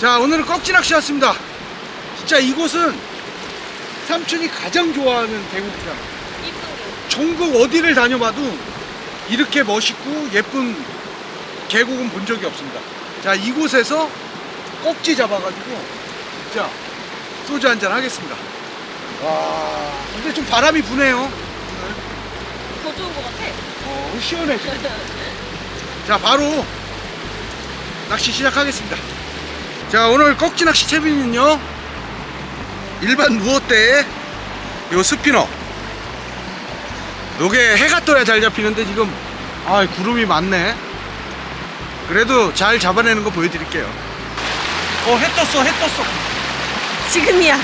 자 오늘은 꺽지 낚시 왔습니다. 진짜 이곳은 삼촌이 가장 좋아하는 대국이잖아 전국 어디를 다녀봐도 이렇게 멋있고 예쁜 계곡은 본 적이 없습니다. 자 이곳에서 꺽지 잡아가지고 진짜 소주 한잔 하겠습니다. 와 근데 좀 바람이 부네요 오늘. 더 좋은 것 같아. 어 시원해 자 바로 낚시 시작하겠습니다 자 오늘 꺽지 낚시 채비는요 일반 무어대 요 스피너 요게 해가 떠야 잘 잡히는데 지금 아 구름이 많네 그래도 잘 잡아내는 거 보여드릴게요 어 해 떴어 해 떴어 지금이야.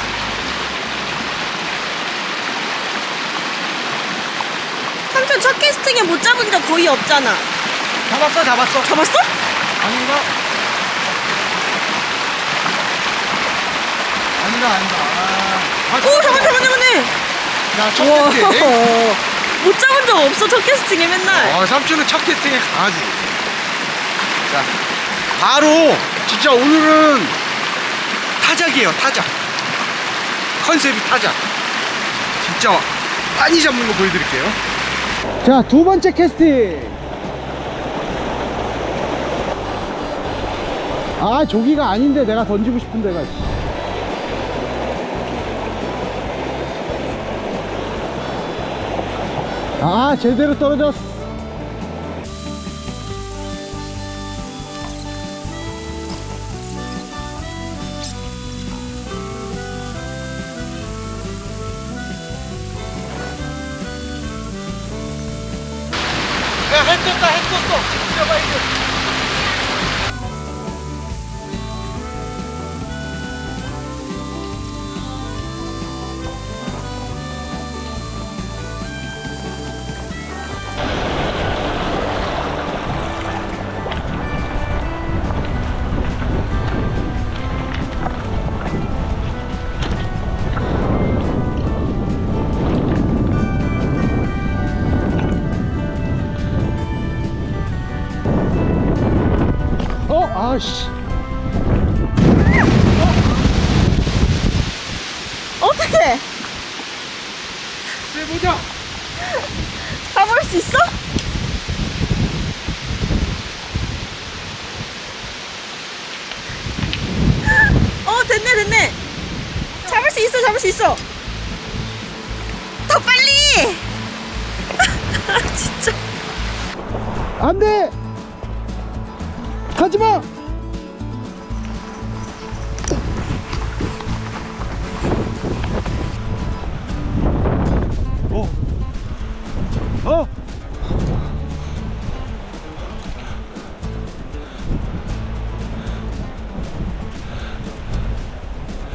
삼촌 첫 캐스팅에 못 잡은 적 거의 없잖아. 잡았어 잡았어 잡았어? 아닌가? 아닌가 아닌가 아, 오, 잡았네, 잡았네, 잡았네. 야첫. 캐스팅 못 잡은 적 없어, 첫 캐스팅에 맨날. 어, 삼촌은 첫 캐스팅에 강하지. 자, 바로 진짜 오늘은 타작이에요, 타작. 컨셉이 타작. 진짜 많이 잡는 거 보여드릴게요. 자, 두 번째 캐스팅. 아, 저기가 아닌데 내가 던지고 싶은 데가. 아, 제대로 떨어졌어. 아씨. 어떻게? 내 모자. 잡을 수 있어? 어, 됐네, 됐네. 잡을 수 있어, 잡을 수 있어. 더 빨리! 진짜. 안 돼! 가지 마!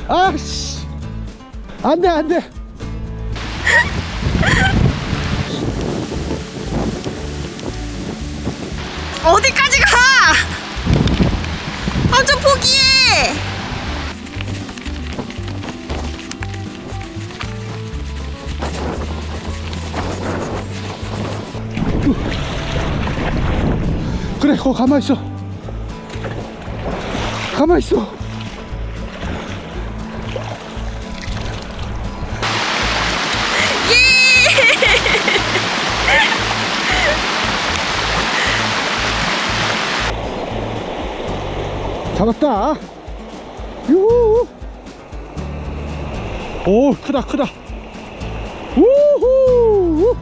아씨! 안 돼, 안 돼! 어디까지 가? 완전 포기해! 그래 거기 가만히 있어 가만히 있어 잡았다. 유후. 오 크다 크다. 우후.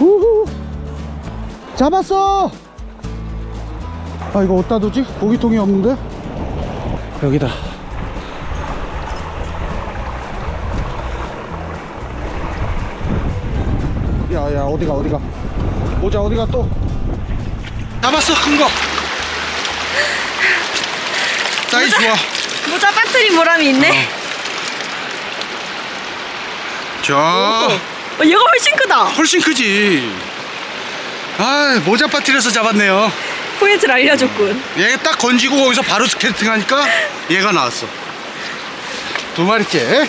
우후. 잡았어. 아 이거 어디다 두지? 고기통이 없는데? 여기다. 야야 어디가 어디가? 모자 어디가 또? 잡았어 큰거 사이즈 좋아. 모자 빠뜨린 보람이 있네. 자. 어, 얘가 훨씬 크다. 훨씬 크지. 아 모자 빠뜨려서 잡았네요. 포인트를 알려줬군. 얘 딱 건지고 거기서 바로 스케이팅 하니까 얘가 나왔어. 두 마리째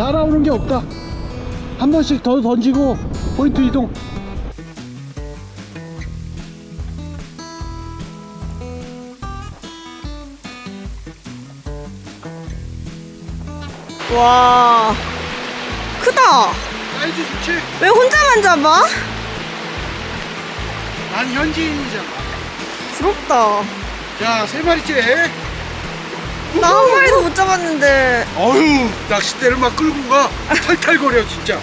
따라오는 게 없다. 한 번씩 더 던지고 포인트 이동. 와 크다 사이즈 좋지? 왜 혼자만 잡아? 난 현지인이잖아. 부럽다 자, 세 마리째. 나 한 마리도 못 잡았는데 어휴, 낚싯대를 막 끌고 가. 탈탈거려, 진짜.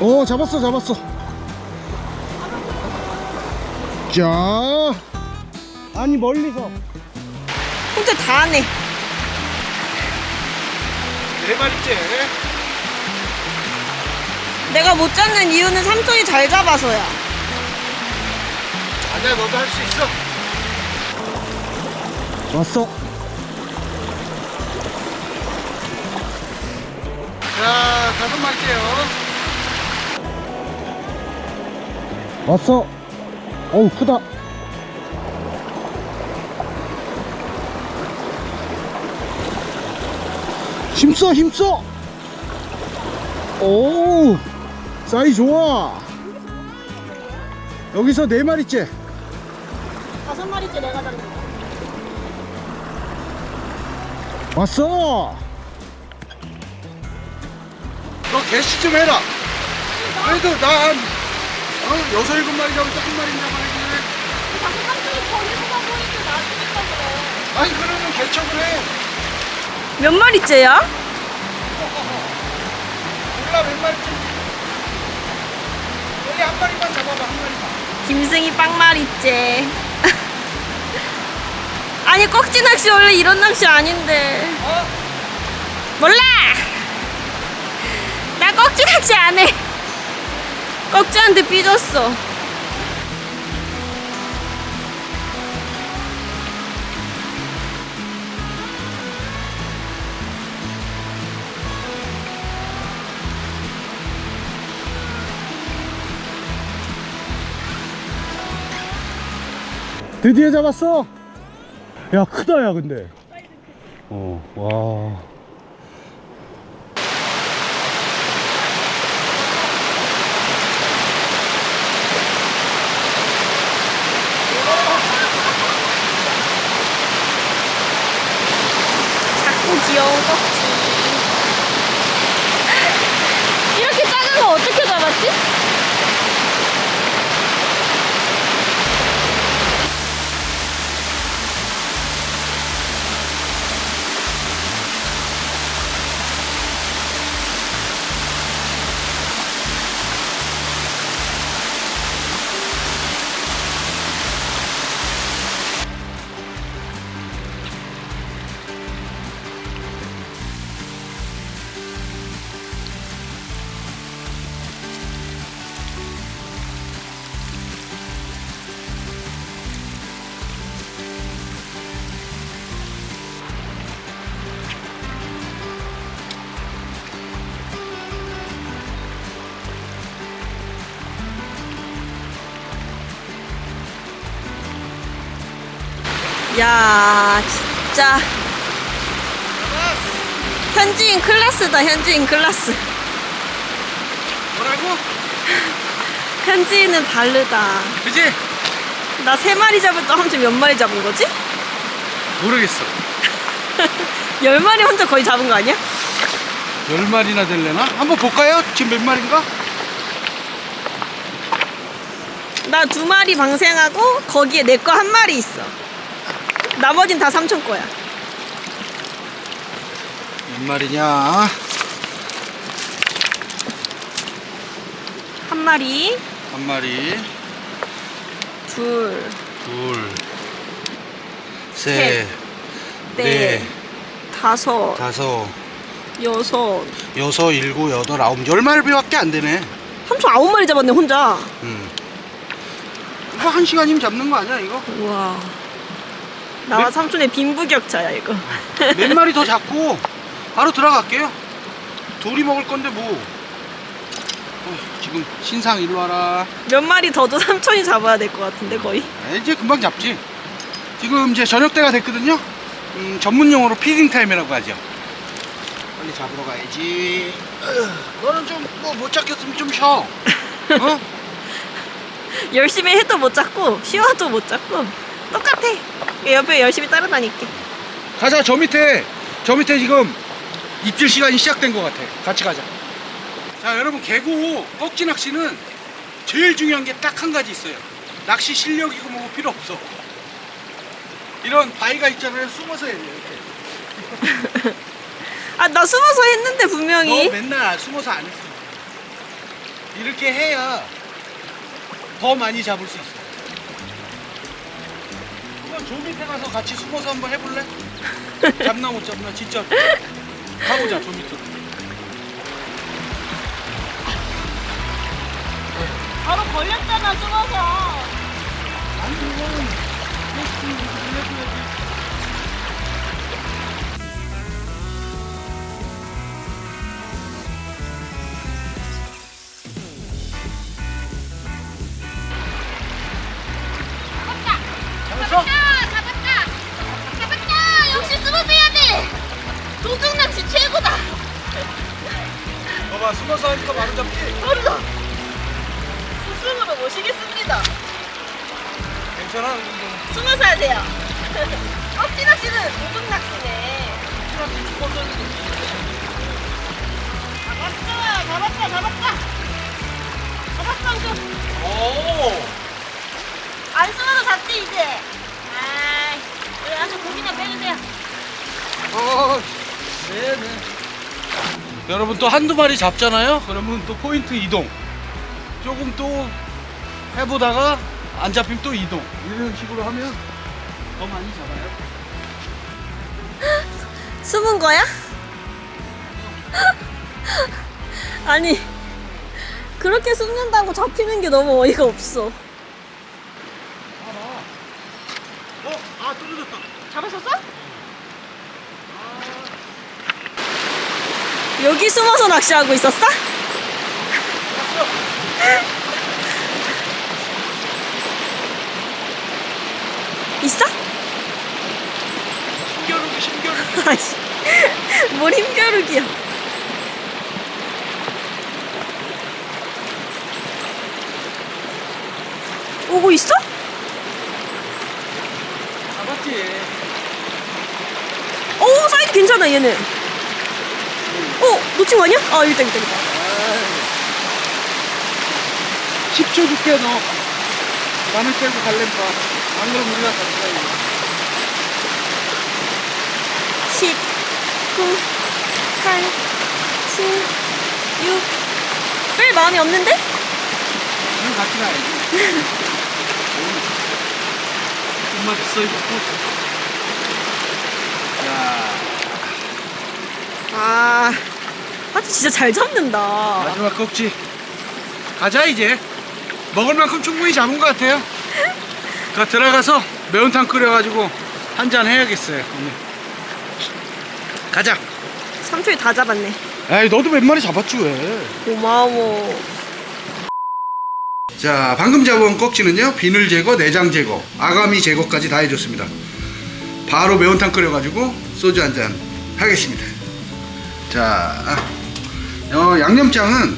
어, 잡았어, 잡았어. 자. 아니, 멀리서. 혼자 다 하네 네 마리째. 내가 못 잡는 이유는 삼촌이 잘 잡아서야 아니야, 너도 할 수 있어. 왔어. 자, 다섯 마리째요. 왔어. 어우, 크다. 힘써, 힘써. 오, 사이 좋아. 여기서 네 마리째. 다섯 마리째 내가 잡는 거 왔어. 개시 좀 해라. 그래도 난 어, 여섯 일곱 마리 잡을 때한 마리 잡아야지. 자꾸 삼촌이 버리고 가고 있는데 놔두니까 그래 아니 그러면 개척을 해. 몇 마리째야? 몰라 몇 마리쯤. 여기 한 마리만 잡아봐 한 마리만. 김승희 빵마리째 아니 꺽지 낚시 원래 이런 낚시 아닌데 어? 몰라 나 꺽지 낚시 안 해 꺽지한테 삐졌어 드디어 잡았어. 야 크다 야 근데. 어 와. 작고 귀여운 꺽지 이렇게 작은 거 어떻게 잡았지? 야 진짜 현지인 클래스다 현지인 클래스 뭐라고? 현지인은 다르다 그지? 나 세 마리 잡을 때 함께 몇 마리 잡은 거지? 모르겠어. 열 마리 혼자 거의 잡은 거 아니야? 열 마리나 될래나? 한번 볼까요? 지금 몇 마리인가? 나 두 마리 방생하고 거기에 내 거 한 마리 있어 나머진 다 삼촌 거야 몇 마리냐? 한 마리 한 마리, 둘 둘, 셋, 셋, 넷, 넷, 다섯 다섯, 여섯 여섯, 일곱, 여덟, 아홉, 열 마리밖에 안 되네. 삼촌 아홉 마리 잡았네 혼자 음. 한 시간이면 잡는 거 아니야 이거? 우와 나와 몇- 삼촌의 빈부격차야 이거 몇 마리 더 잡고 바로 들어갈게요. 둘이 먹을 건데 뭐. 어, 지금 신상 일로 와라. 몇 마리 더도 삼촌이 잡아야 될 것 같은데 거의 아, 이제 금방 잡지. 지금 이제 저녁 때가 됐거든요. 음, 전문 용어로 피딩 타임이라고 하죠. 빨리 잡으러 가야지. 으, 너는 좀 뭐 못 잡겠으면 좀 쉬어. 어? 열심히 해도 못 잡고 쉬어도 못 잡고 똑같아. 옆에 열심히 따라다닐게. 가자 저 밑에 저 밑에 지금 입질 시간이 시작된 것 같아. 같이 가자. 자 여러분 계곡 꺽지 낚시는 제일 중요한 게 딱 한 가지 있어요. 낚시 실력이고 뭐고 필요 없어. 이런 바위가 있잖아요. 숨어서 해야 돼요. 이렇게. 아 나 숨어서 했는데 너 분명히. 맨날 숨어서 안 했어. 이렇게 해야 더 많이 잡을 수 있어. 저 밑에 가서 같이 숨어서 한번 해볼래? 잡나 못 잡나 진짜 가보자 저 밑으로. 바로 걸렸잖아 숨어서. 아니 이거는 이렇게 해줘야지. 잡았다, 잡았다, 잡았다. 잡았다, 이거. 오. 안 숨어도 잡지 이제. 아이, 여기 와서 고기나 빼주세요. 어, 네 네. 여러분 또 한두 마리 잡잖아요? 그러면 또 포인트 이동. 조금 또 해보다가 안 잡히면 또 이동. 이런 식으로 하면 더 많이 잡아요. 숨은 거야? 아니, 그렇게 숨는다고 잡히는 게 너무 어이가 없어. 어? 아 떨어졌다. 잡으셨어? 여기 숨어서 낚시하고 있었어? 있어? 신겨루기 신겨루기. 아이씨, 뭘 힘겨루기야. 오고 있어? 잡았지. 오, 사이즈 괜찮아, 얘는. 어, 놓친 거 아니야? 아, 여기다, 여기다, 여기다. 10초 줄게 너. 바늘 빼고 봐. 안 그러면 우리가 이거. 10, 9, 8, 7, 6. 끌 마음이 없는데? 그럼 같이 가야지. 엄마 됐어 이거. 야 아, 아, 진짜 잘 잡는다. 마지막 꺽지. 가자 이제. 먹을 만큼 충분히 잡은 것 같아요. 그 들어가서 매운탕 끓여가지고 한 잔 해야겠어요. 오늘. 가자. 삼촌이 다 잡았네. 에이 너도 몇 마리 잡았지 왜? 고마워. 자 방금 잡은 꺽지는요 비늘 제거, 내장 제거, 아가미 제거까지 다 해줬습니다. 바로 매운탕 끓여가지고 소주 한 잔 하겠습니다. 자 어, 양념장은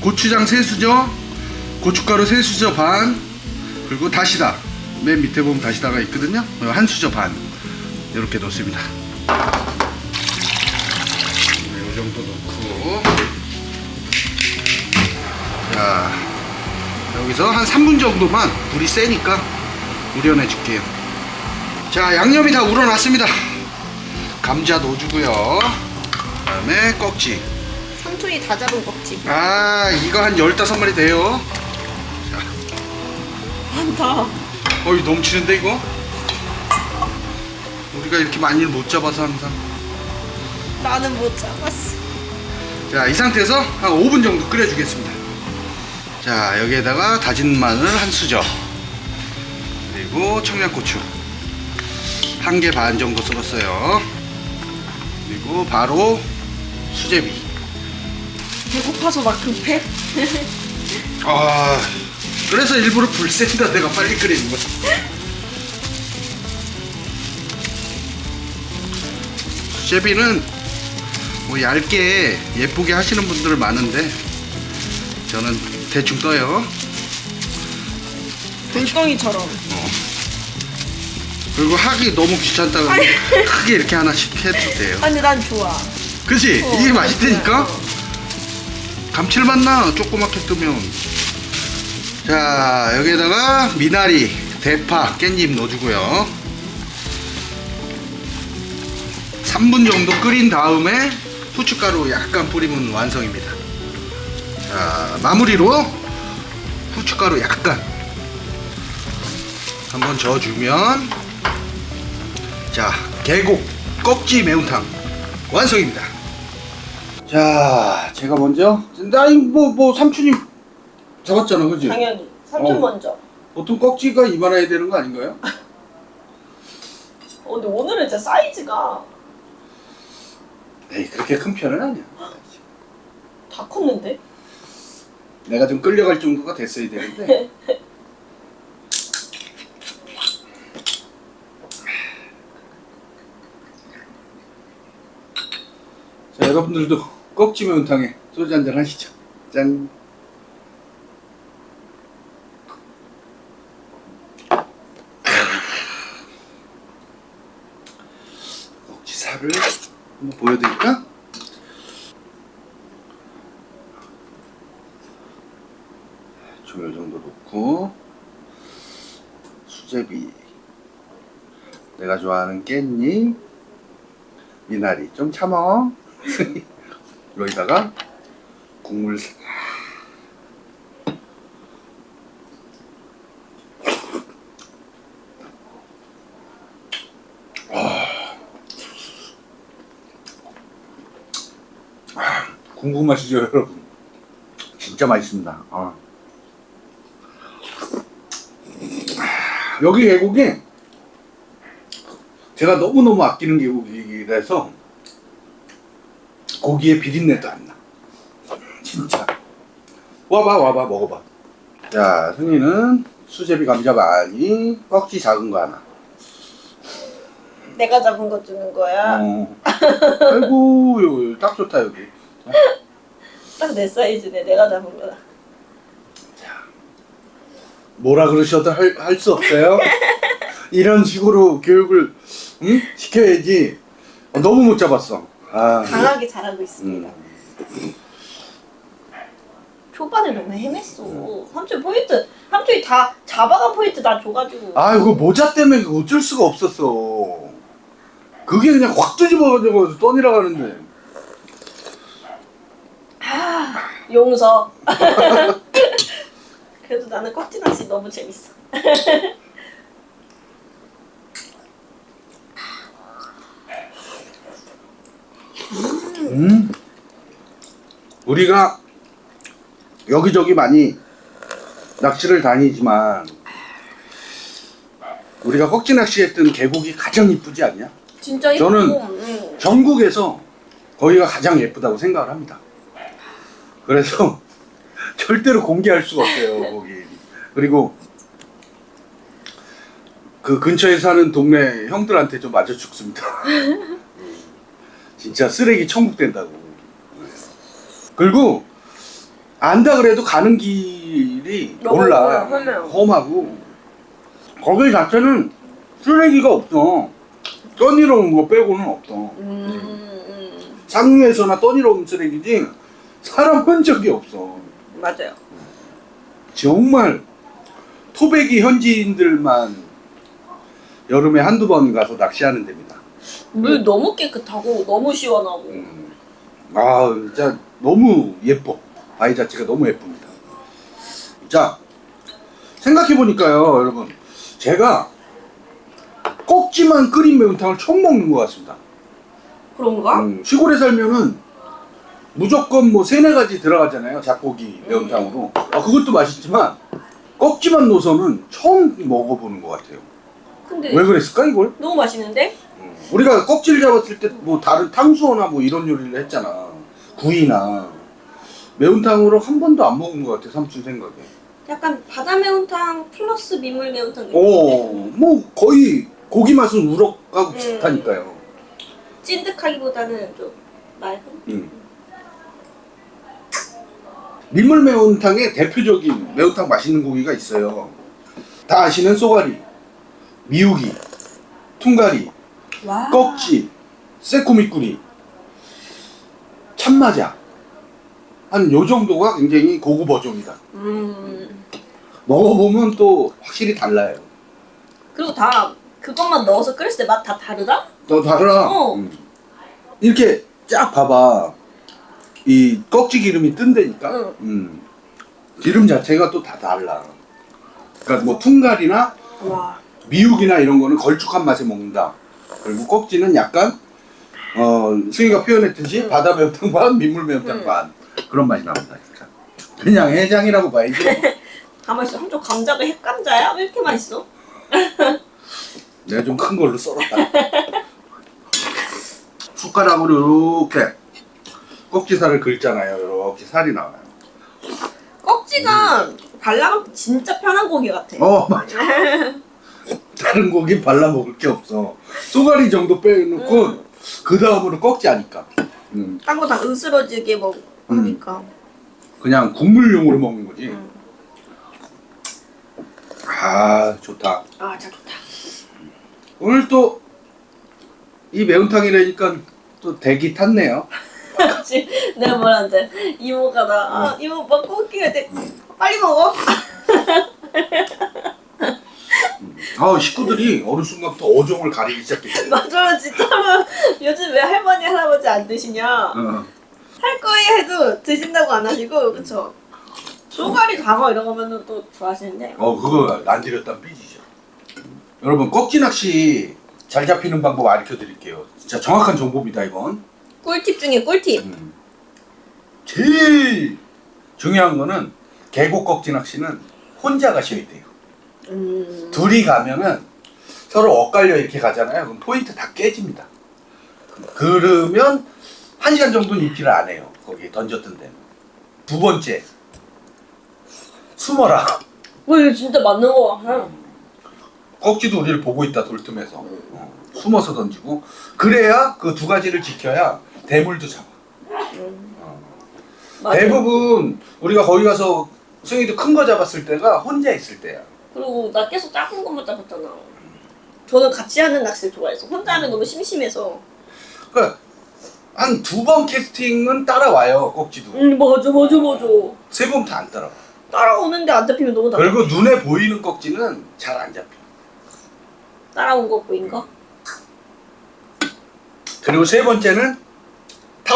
고추장 세 수저, 고춧가루 세 수저 반, 그리고 다시다 맨 밑에 보면 다시다가 있거든요. 어, 한 수저 반 이렇게 넣습니다. 이 정도 넣고. 자 여기서 한 3분 정도만 불이 세니까 우려내 줄게요. 자 양념이 다 우러났습니다. 감자 넣어주고요. 그 다음에 꺽지. 삼촌이 다 잡은 꺽지. 아 이거 한 15마리 돼요. 많다. 어이 넘치는데 이거? 우리가 이렇게 많이를 못 잡아서 항상 나는 못 잡았어. 자 이 상태에서 한 5분 정도 끓여주겠습니다 자 여기에다가 다진 마늘 한 수저 그리고 청양고추 한 개 반 정도 썰었어요 그리고 바로 수제비 배고파서 막 급해? 아 그래서 일부러 불 센다 내가 빨리 끓이는 거야 수제비는 뭐 얇게 예쁘게 하시는 분들 많은데 저는 대충 떠요. 물덩이처럼. 그리고 하기 너무 귀찮다 그러면 크게 이렇게 하나씩 해도 돼요. 아니 난 좋아. 그치? 어, 이게 난 맛있다니까? 감칠맛 나 조그맣게 뜨면 자 여기에다가 미나리 대파 깻잎 넣어주고요 3분 정도 끓인 다음에 후춧가루 약간 뿌리면 완성입니다 자 마무리로 후춧가루 약간 한번 저어주면 자 계곡 꺽지 매운탕 완성입니다 자, 제가 먼저 나이 뭐 뭐 삼촌이 잡았잖아, 그지? 당연히. 삼촌 어. 먼저. 보통 꺽지가 이만해야 되는 거 아닌가요? 어, 근데 오늘은 진짜 사이즈가 에이, 그렇게 큰 편은 아니야. 다 컸는데? 내가 좀 끌려갈 정도가 됐어야 되는데. 자, 여러분들도 꺽지 매운탕에 소주 한 잔 하시죠. 짠. 꺽지 살을 한번 보여드릴까? 조열 정도 넣고 수제비 내가 좋아하는 깻잎 미나리 좀 참아 여기다가 국물 궁금하시죠 여러분 진짜 맛있습니다 아. 여기 계곡이 제가 너무너무 아끼는 계곡이라서 고기의 비린내도 안 나. 진짜. 와봐 와봐 먹어봐. 자 승희는 수제비 감자 많이 꺽지 작은 거 하나. 내가 잡은 거 주는 거야. 어. 아이고 여기 딱 좋다 여기. 딱 내 사이즈네. 내가 잡은 거다. 뭐라 그러셔도 할 수 없어요. 이런 식으로 교육을 응? 시켜야지. 어, 너무 못 잡았어. 아. 강하게 잘하고 있습니다. 음. 초반에 너무 헤맸어. 삼촌 포인트, 삼촌이 다 잡아간 포인트 나 줘가지고. 아 이거 모자 때문에 그거 어쩔 수가 없었어. 그게 그냥 확 뒤집어가지고 떠니라 가는데. 용서. 그래도 나는 꺽지 낚시 너무 재밌어. 음. 우리가 여기저기 많이 낚시를 다니지만 우리가 꺽지 낚시했던 계곡이 가장 이쁘지 않냐? 진짜 이쁘고. 저는- 응. 전국에서 거기가 가장 예쁘다고 생각을 합니다. 그래서 절대로 공개할 수가 없어요 거기. 그리고 그 근처에 사는 동네 형들한테 좀 맞아 죽습니다. 진짜 쓰레기 천국 된다고. 그리고 안다 그래도 가는 길이 너무 몰라 험해요. 험하고 거기 자체는 쓰레기가 없어. 떠니러온 거 빼고는 없어. 음, 음, 상류에서나 떠니러온 쓰레기지 사람 흔적이 없어. 맞아요. 정말 토백이 현지인들만 여름에 한두 번 가서 낚시하는 데입니다. 물 너무 깨끗하고 너무 시원하고. 음. 아 진짜 너무 예뻐. 아이 자체가 너무 예쁩니다. 자 생각해 보니까요, 여러분 제가 꺽지만 끓인 매운탕을 처음 먹는 것 같습니다. 그런가? 음, 시골에 살면은 무조건 뭐 세네 가지 들어가잖아요 잡고기 매운탕으로 아 그것도 맛있지만 꺽지만 넣어서는 처음 먹어보는 것 같아요 근데 왜 그랬을까 이걸? 너무 맛있는데? 음, 우리가 꺽지를 잡았을 때 뭐 다른 탕수어나 뭐 이런 요리를 했잖아 구이나 매운탕으로 한 번도 안 먹은 것 같아 삼촌 생각에 약간 바다 매운탕 플러스 민물 매운탕 느낌. 어뭐 거의 고기 맛은 우럭하고 음. 비슷하니까요 찐득하기보다는 좀 맑은. 음. 민물 매운탕의 대표적인 매운탕 맛있는 고기가 있어요. 다 아시는 쏘가리, 미우기, 퉁가리, 와. 꺽지, 새코미꾸리, 참마자 한 요 정도가 굉장히 고급 어종이다. 음. 먹어보면 또 확실히 달라요. 그리고 다 그것만 넣어서 끓였을 때 맛 다 다르다? 더 달라. 어. 음. 이렇게 쫙 봐봐. 이 꺽지 기름이 뜬다니까. 응. 음. 기름 자체가 또 다 달라. 그러니까 뭐 퉁갈이나 와. 미육이나 이런 거는 걸쭉한 맛에 먹는다. 그리고 꺽지는 약간 어 승희가 표현했듯이 응. 바다 매운탕 반, 민물 매운탕 응. 반 그런 맛이. 진짜. 그냥 해장이라고 봐야지. 가만 있어. 한쪽 감자가 핵감자야? 왜 이렇게 맛있어? 내가 좀 큰 걸로 썰었다. 숟가락으로 이렇게 꺽지살을 긁잖아요. 이렇게 살이 나와요. 꺽지가 발라먹기 진짜 편한 고기 같아. 어 맞아. 다른 고기 발라 먹을 게 없어. 쏘가리 정도 빼놓고 음. 그 다음으로 꺽지 하니까. 음, 딴 거 다 으스러지게 먹 음. 그냥 국물용으로 먹는 거지. 음. 아 좋다. 아, 잘 좋다. 오늘 또 이 매운탕이라니까 또 대기 탔네요. 그치? 내가 뭐라는데 이모가 나 아, 이모 오빠 꽃기가 돼. 빨리 먹어. 아 식구들이 어느 순간부터 어종을 가리기 시작했어요. 맞아요, 진짜로. 요즘 왜 할머니 할아버지 안 드시냐? 어. 할 거예요 해도 드신다고 안 하시고 그쵸? 쏘가리 장어 이런 거면은 또 좋아하시는데 어 그거 안 드렸단 삐지죠. 여러분 꺽지 낚시 잘 잡히는 방법 알려 드릴게요. 진짜 정확한 정보입니다 이건. 꿀팁 중에 꿀팁. 음. 제일 중요한 거는 계곡 꺽지 낚시는 혼자 가셔야 돼요. 음. 둘이 가면은 서로 엇갈려 이렇게 가잖아요. 그럼 포인트 다 깨집니다. 그러면 한 시간 정도는 입질을 안 해요. 거기 던졌던 데는. 두 번째 숨어라. 와 이거 진짜 맞는 거 같아. 꺽지도 우리를 보고 있다 돌틈에서 어, 숨어서 던지고 그래야 그 두 가지를 지켜야 대물도 잡아. 맞아. 대부분 우리가 거기 가서 승희도 큰 거 잡았을 때가 혼자 있을 때야. 그리고 나 계속 작은 것만 잡았잖아. 저는 같이 하는 낚시를 좋아해서 혼자 하면 너무 심심해서. 그러니까 한 두 번 캐스팅은 따라와요 꺽지도. 음 맞아 맞아 맞아. 세 번 다 안 따라와. 따라오는데 안 잡히면 너무 답답해. 그리고 눈에 보이는 꺽지는 잘 안 잡혀. 따라온 거 보인 거? 그리고 세 번째는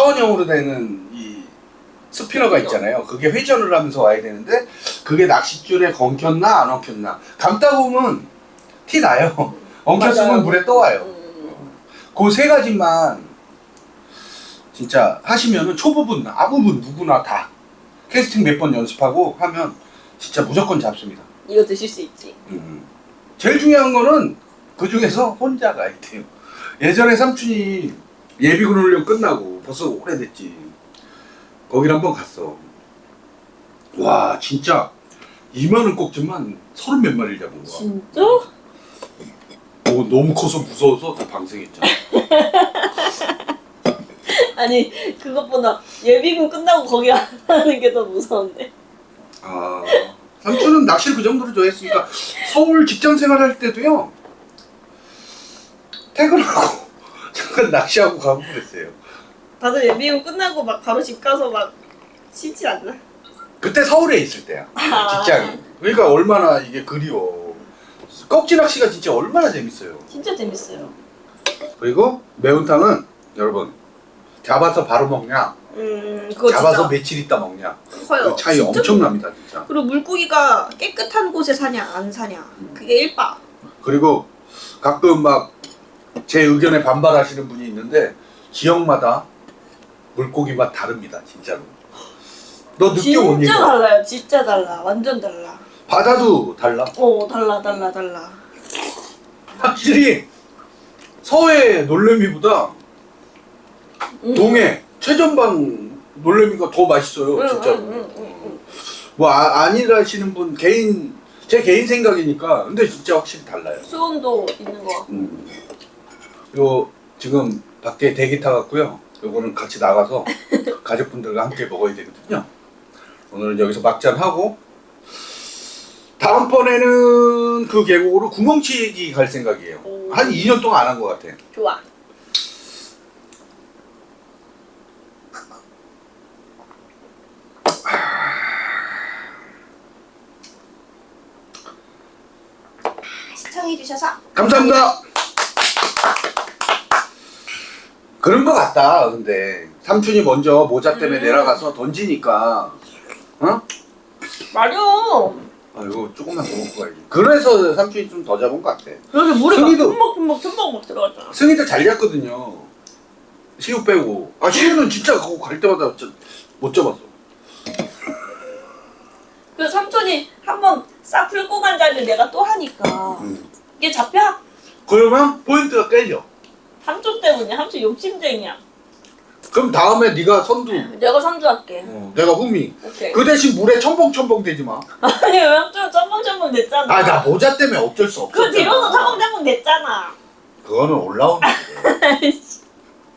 타원형으로 되는 이 스피너가 있잖아요. 그게 회전을 하면서 와야 되는데 그게 낚싯줄에 엉켰나 안 엉켰나 감다 보면 티 나요. 엉켰으면 맞아요. 물에 떠와요. 음. 그세 가지만 진짜 하시면은 초보분 아무분 누구나 다 캐스팅 몇 번 연습하고 하면 진짜 무조건 잡습니다. 이거 드실 수 있지. 음. 제일 중요한 거는 그 중에서 혼자 가야 돼요. 예전에 삼촌이 예비군 훈련 끝나고 벌써 오래됐지. 거기를 한번 갔어. 와 진짜 이만한 꼭지만 서른 몇 마리를 잡은 거야. 진짜? 오, 너무 커서 무서워서 다 방생했잖아. 아니 그것보다 예비군 끝나고 거기 안 하는 게 더 무서운데. 아 삼촌은 낚시를 그 정도로 좋아했으니까 서울 직장 생활할 때도요. 퇴근하고 잠깐 낚시하고 가고 그랬어요. 다들 예비군 끝나고 막 바로 집 가서 막 쉬지 않나? 그때 서울에 있을 때야. 아. 직장. 그러니까 얼마나 이게 그리워. 꺽지 낚시가 진짜 얼마나 재밌어요. 진짜 재밌어요. 그리고 매운탕은 여러분 잡아서 바로 먹냐, 음 그거 잡아서 진짜 며칠 있다 먹냐, 커요. 그 차이 진짜 엄청납니다 진짜. 그리고 물고기가 깨끗한 곳에 사냐 안 사냐 음. 그게 일바. 그리고 가끔 막 제 의견에 반발하시는 분이 있는데 지역마다 물고기 맛 다릅니다 진짜로. 너 느껴본 진짜 이거? 달라요. 진짜 달라. 완전 달라. 바다도 달라. 어 달라 달라 달라. 확실히 서해 놀래미보다 음. 동해 최전방 놀래미가 더 맛있어요 응, 진짜로. 응, 응, 응, 응. 뭐 아, 아니라시는 분 개인 제 개인 생각이니까 근데 진짜 확실히 달라요. 수온도 있는 거. 같고. 음. 요 지금 밖에 대기 타갖고요. 요거는 같이 나가서 가족분들과 함께 먹어야 되거든요. 오늘은 여기서 막잔하고 다음번에는 그 계곡으로 구멍치기 갈 생각이에요. 오. 한 2년 동안 안 한 것 같아. 좋아. 시청해주셔서 감사합니다. 그런 것 같다. 근데 삼촌이 먼저 모자 때문에 음. 내려가서 던지니까 어? 맞아. 아 이거 조금만 더 먹고 가야지. 그래서 삼촌이 좀 더 잡은 것 같아. 여기 물에 막 승희도- 흠뻑 흠뻑 흠뻑 들어갔잖아. 승희도 잘 잡거든요. 시우 빼고. 아 시우는 진짜 그거 갈 때마다 진짜 못 잡았어. 그 삼촌이 한번 싹 풀고 간 자리를 내가 또 하니까 음. 이게 잡혀? 그러면 포인트가 깨져. 삼촌 때문이야. 삼촌 욕심쟁이야. 그럼 다음에 네가 선두 내가 선주할게. 어, 내가 후미 오케이. 그 대신 물에 첨벙첨벙 대지 마. 아니 왜 삼촌 짬뽕짬뽕 냈잖아. 아 나 모자 때문에 어쩔 수 없어. 그 뒤로도 짬뽕짬뽕 냈잖아. 그거는 올라오는